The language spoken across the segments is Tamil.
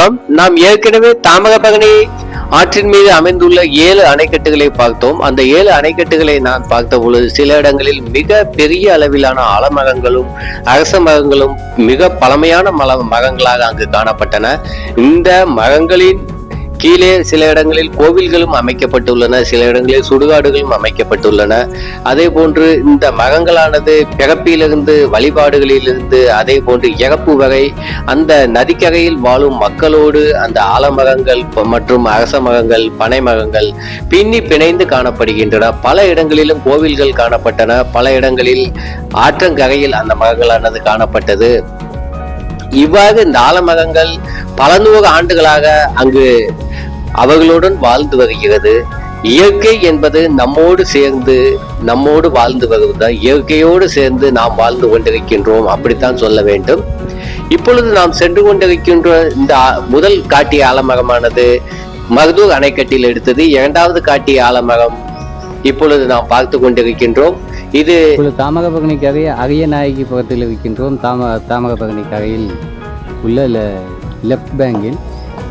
வணக்கம். நாம் ஏற்கனவே தாமகபகனி ஆற்றின் மீது அமைந்துள்ள ஏழு அணைக்கட்டுகளை பார்த்தோம். அந்த ஏழு அணைக்கட்டுகளை நான் பார்த்த பொழுது சில இடங்களில் மிக பெரிய அளவிலான ஆலமரங்களும் அரச மரங்களும் மிக பழமையான மல மரங்களாக அங்கு காணப்பட்டன. இந்த மரங்களின் கீழே சில இடங்களில் கோவில்களும் அமைக்கப்பட்டுள்ளன சில இடங்களில் சுடுகாடுகளும் அமைக்கப்பட்டுள்ளன. அதே போன்று இந்த மரங்களானது பிறப்பிலிருந்து வழிபாடுகளிலிருந்து அதே போன்று இறப்பு வகை அந்த நதிக்கரையில் வாழும் மக்களோடு அந்த ஆலமரங்கள் மற்றும் அரச மரங்கள் பனை மரங்கள் பின்னி பிணைந்து காணப்படுகின்றன. பல இடங்களிலும் கோவில்கள் காணப்பட்டன. பல இடங்களில் ஆற்றங்கரையில் அந்த மரங்களானது காணப்பட்டது. இவ்வாறு இந்த ஆலமரங்கள் பல நூறு ஆண்டுகளாக அங்கு அவர்களுடன் வாழ்ந்து வருகிறது. இயற்கை என்பது நம்மோடு சேர்ந்து நம்மோடு வாழ்ந்து வருவதுதான். இயற்கையோடு சேர்ந்து நாம் வாழ்ந்து கொண்டிருக்கின்றோம் அப்படித்தான் சொல்ல வேண்டும். இப்பொழுது நாம் சென்று கொண்டிருக்கின்ற இந்த முதல் காட்டிய ஆலமரமானது மருதூர் அணைக்கட்டில் எடுத்தது. இரண்டாவது காட்டிய ஆலமரம் இப்பொழுது நாம் பார்த்து கொண்டிருக்கின்றோம். இது ஒரு தாமரபகனிக்கரையை அரிய நாயகி பக்கத்தில் இருக்கின்றோம். தாம தாமகபகனி கதையில் உள்ள லெஃப்ட் பேங்கில்.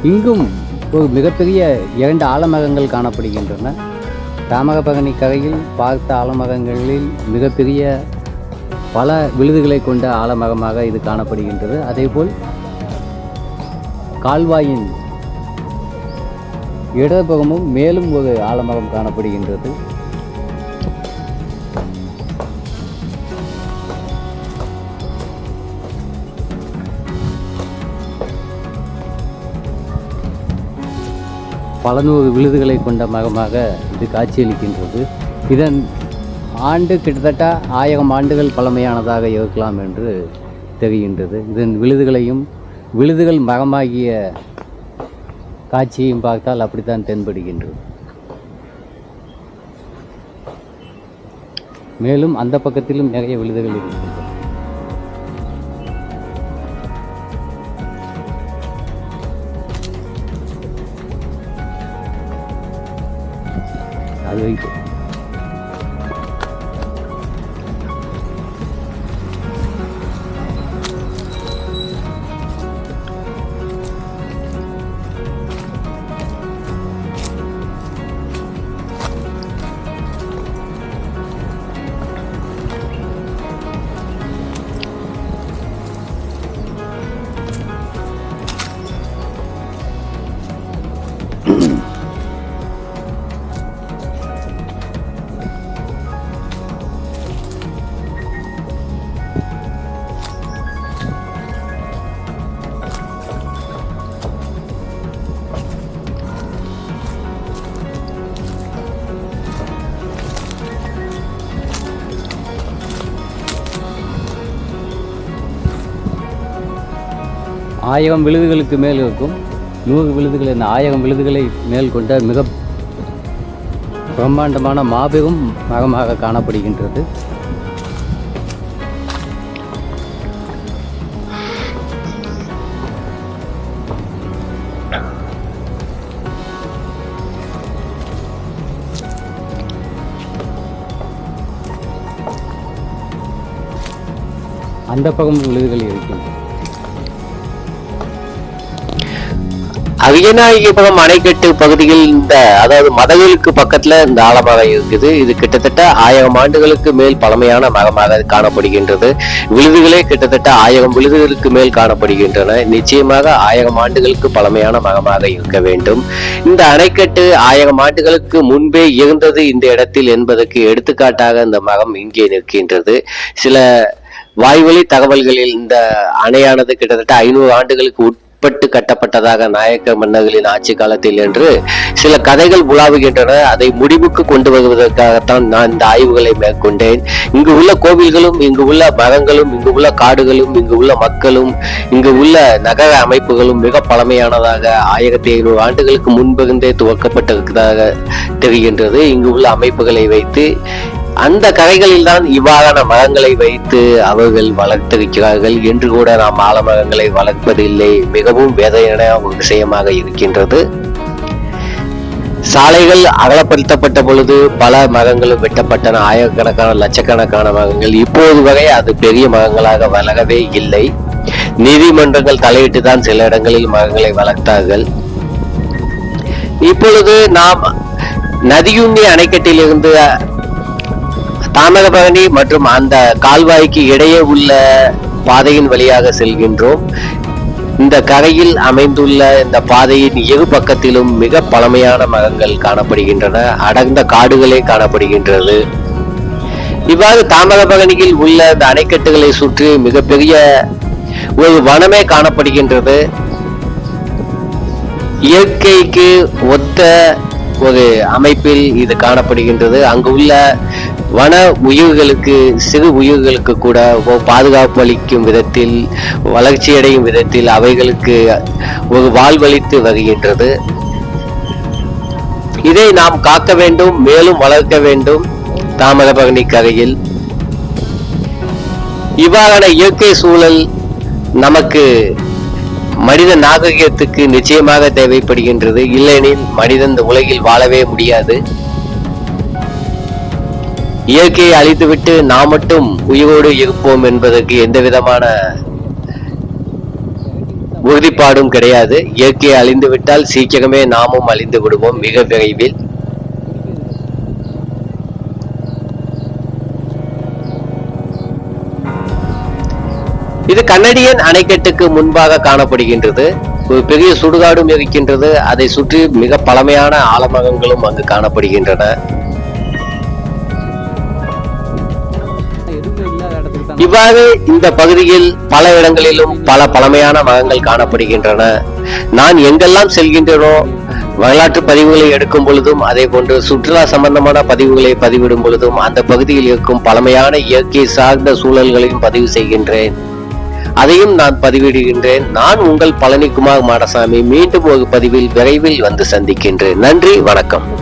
இங்கும் ஒரு மிகப்பெரிய இரண்டு ஆலமரங்கள் காணப்படுகின்றன. தாமகபகனி கரையில் பார்த்த ஆலமரங்களில் மிகப்பெரிய பல விழுதுகளை கொண்ட ஆலமரமாக இது காணப்படுகின்றது. அதேபோல் கால்வாயின் இடதுபுறமும் மேலும் ஒரு ஆலமரம் காணப்படுகின்றது. பல நூறு விழுதுகளை கொண்ட மரமாக இது காட்சியளிக்கின்றது. இதன் ஆண்டு கிட்டத்தட்ட ஆயிரம் ஆண்டுகள் பழமையானதாக இருக்கலாம் என்று தெரிகின்றது. இதன் விழுதுகளையும் விழுதுகள் மரமாகிய காட்சியையும் பார்த்தால் அப்படித்தான் தென்படுகின்றது. மேலும் அந்த பக்கத்திலும் நிறைய விழுதுகள் இருக்கின்றன. அது ஆயிரம் விழுதுகளுக்கு மேல் இருக்கும். நூறு விழுதுகள் இந்த ஆயிரம் விழுதுகளை மேல் கொண்ட மிக பிரம்மாண்டமான மாபெரும் மரமாக காணப்படுகின்றது. அந்த பக்கம் விழுதுகள் இருக்கின்றன. அரியநாயகிபுரம் அணைக்கட்டு பகுதியில் இந்த அதாவது மதகுகளுக்கு பக்கத்துல இந்த ஆலமரம் இருக்குது. இது கிட்டத்தட்ட ஆயிரம் ஆண்டுகளுக்கு மேல் பழமையான மரமாக காணப்படுகின்றது. விழுதுகளே கிட்டத்தட்ட ஆயிரம் விழுதுகளுக்கு மேல் காணப்படுகின்றன. நிச்சயமாக ஆயிரம் ஆண்டுகளுக்கு பழமையான மரமாக இருக்க வேண்டும். இந்த அணைக்கட்டு ஆயிரம் ஆண்டுகளுக்கு முன்பே இருந்தது இந்த இடத்தில் என்பதற்கு எடுத்துக்காட்டாக இந்த மரம் இங்கே நிற்கின்றது. சில வாய்வழி தகவல்களில் இந்த அணையானது கிட்டத்தட்ட ஐநூறு ஆண்டுகளுக்கு உட்பட்டு கட்டப்பட்டதாக நாயக்க மன்னர்களின் ஆட்சி காலத்தில் என்று சில கதைகள் உலாவுகின்றன. அதை முடிவுக்கு கொண்டு வருவதற்காகத்தான் நான் இந்த ஆய்வுகளை மேற்கொண்டேன். இங்கு உள்ள கோவில்களும் இங்கு உள்ள மரங்களும் இங்கு உள்ள காடுகளும் இங்கு உள்ள மக்களும் இங்கு உள்ள நகர அமைப்புகளும் மிக பழமையானதாக ஆயிரத்தி ஐநூறு ஆண்டுகளுக்கு முன்பிருந்தே துவக்கப்பட்டிருக்கிறதாக தெரிகின்றது. இங்கு உள்ள அமைப்புகளை வைத்து அந்த கரைகளில் தான் இவ்வாறான மரங்களை வைத்து அவர்கள் வளர்த்திருக்கிறார்கள். என்று கூட நாம் ஆலமரங்களை வளர்ப்பதில்லை. மிகவும் வேதனையான ஒரு விஷயமாக இருக்கின்றது. சாலைகள் அகலப்படுத்தப்பட்ட பொழுது பல மரங்களும் வெட்டப்பட்டன. ஆயிரக்கணக்கான லட்சக்கணக்கான மரங்கள். இப்போது வரை அது பெரிய மரங்களாக வளரவே இல்லை. நீதிமன்றங்கள் தலையிட்டு தான் சில இடங்களில் மரங்களை வளர்த்தார்கள். இப்பொழுது நாம் நதியுண்ணி அணைக்கட்டிலிருந்து தாமிரபரணி மற்றும் அந்த கால்வாய்க்கு இடையே உள்ள பாதையின் வழியாக செல்கின்றோம். இந்த கரையில் அமைந்துள்ள இந்த பாதையின் இரு பக்கத்திலும் மிக பழமையான மரங்கள் காணப்படுகின்றன. அடர்ந்த காடுகளே காணப்படுகின்றது. இவ்வாறு தாமிரபரணியில் உள்ள இந்த அணைக்கட்டுகளை சுற்றி மிகப்பெரிய ஒரு வனமே காணப்படுகின்றது. இயற்கைக்கு ஒத்த ஒரு அமைப்பில் இது காணப்படுகின்றது. அங்கு உள்ள வன உயிர்களுக்கு சிறு உயிர்களுக்கு கூட பாதுகாப்பு அளிக்கும் விதத்தில் வளர்ச்சியடையும் விதத்தில் அவைகளுக்கு ஒரு வாழ்வளித்து வருகின்றது. இதை நாம் காக்க வேண்டும் மேலும் வளர்க்க வேண்டும் தாமிரபரணி கரையில் இவ்வாறான இயற்கை சூழல் நமக்கு மனித நாகரிகத்துக்கு நிச்சயமாக தேவைப்படுகின்றது. இல்லையெனில் மனிதன் இந்த உலகில் வாழவே முடியாது. இயற்கையை அழித்துவிட்டு நாம் மட்டும் உயிரோடு இருப்போம் என்பதற்கு எந்த விதமான உறுதிப்பாடும் கிடையாது. இயற்கையை அழிந்து விட்டால் சீக்கிரமே நாமும் அழிந்து விடுவோம் மிக விரைவில். இது கன்னடியன் அணைக்கட்டுக்கு முன்பாக காணப்படுகின்றது. ஒரு பெரிய சுடுகாடும் இருக்கின்றது. அதை சுற்றி மிக பழமையான ஆலமரங்களும் அங்கு காணப்படுகின்றன. இவ்வாறு இந்த பகுதியில் பல இடங்களிலும் பல பழமையான மகங்கள் காணப்படுகின்றன. நான் எங்கெல்லாம் செல்கின்றனோ வரலாற்று பதிவுகளை எடுக்கும் பொழுதும் அதே போன்று சுற்றுலா சம்பந்தமான பதிவுகளை பதிவிடும் பொழுதும் அந்த பகுதியில் இருக்கும் பழமையான இயற்கை சார்ந்த சூழல்களையும் பதிவு செய்கின்றேன். அதையும் நான் பதிவிடுகின்றேன். நான் உங்கள் பழனிக்குமார் மாடசாமி மீண்டும் ஒரு பதிவில் விரைவில் வந்து சந்திக்கின்றேன். நன்றி வணக்கம்.